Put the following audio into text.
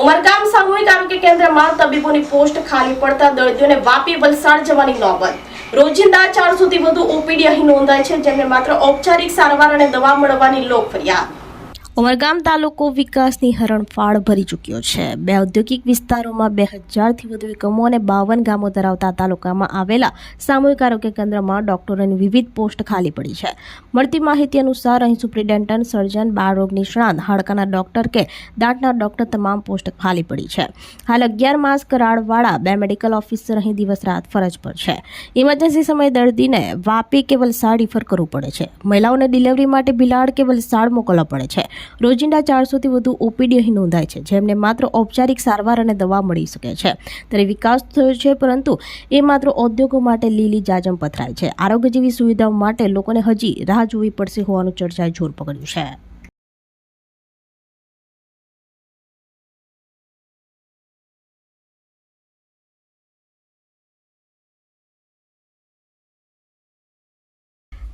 ઉમરગામ સામૂહિક આરોગ્ય કેન્દ્રમાં તબીબોની પોસ્ટ ખાલી પડતા દર્દીઓને વાપી વલસાડ જવાની નોબત. રોજિંદા ચારસોથી વધુ ઓપીડી અહીં નોંધાય છે જેમને માત્ર ઔપચારિક સારવાર અને દવા મળવાની લોક ફરિયાદ. ઉમરગામ તાલુકો વિકાસની હરણફાળ ભરી ચૂક્યો છે. બે ઔદ્યોગિક વિસ્તારોમાં બે હજારથી વધુ એકમો અને બાવન ગામો ધરાવતા તાલુકામાં આવેલા સામૂહિક આરોગ્ય કેન્દ્રમાં ડોક્ટરોની વિવિધ પોસ્ટ ખાલી પડી છે. મળતી માહિતી અનુસાર અહીં સુપ્રિન્ટેન્ડન્ટ, સર્જન બાળરોગ નિષ્ણાંત, હાડકાના ડોક્ટર કે દાંતના ડોક્ટર તમામ પોસ્ટ ખાલી પડી છે. હાલ અગિયાર માસ્ક રાડવાળા બે મેડિકલ ઓફિસર અહીં દિવસ રાત ફરજ પર છે. ઇમરજન્સી સમયે દર્દીને વાપી કે વલસાડ રિફર કરવું પડે છે. મહિલાઓને ડિલિવરી માટે બિલાડ કે વલસાડ મોકલવા પડે છે. રોજિંદા ચારસોથી વધુ ઓપીડી અહીં નોંધાય છે, જેમને માત્ર ઔપચારિક સારવાર અને દવા મળી શકે છે. ત્યારે વિકાસ થયો છે, પરંતુ એ માત્ર ઉદ્યોગો માટે લીલી જાજમ પથરાય છે. આરોગ્ય જેવી સુવિધાઓ માટે લોકોને હજી રાહ જોવી પડશે હોવાનું ચર્ચાએ જોર પકડ્યું છે.